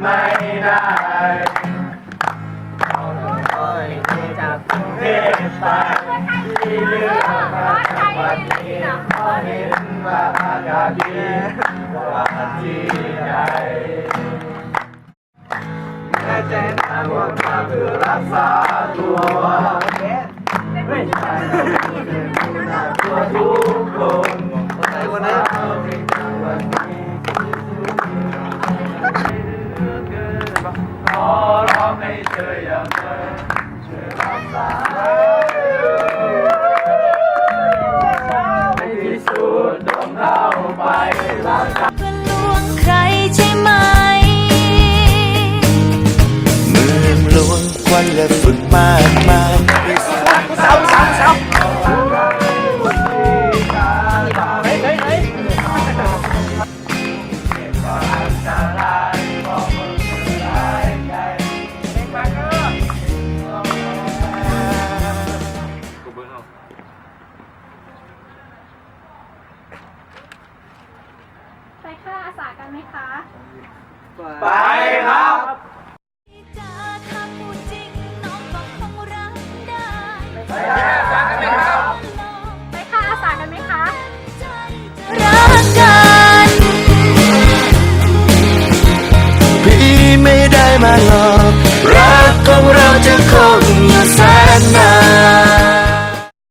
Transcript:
ไม่ได้เราค่อยๆจากกรุงเทพไปที่เลือมาจากวันนี้เพราะเห็นว่าอากาศดีกว่าที่ใดแม้ใจน้ำวนมาเพื่อรักษาตัว มเงหลวงควัและฝึกมา ไปฆ่าอาสากันไหมคะ ไปครับ ไป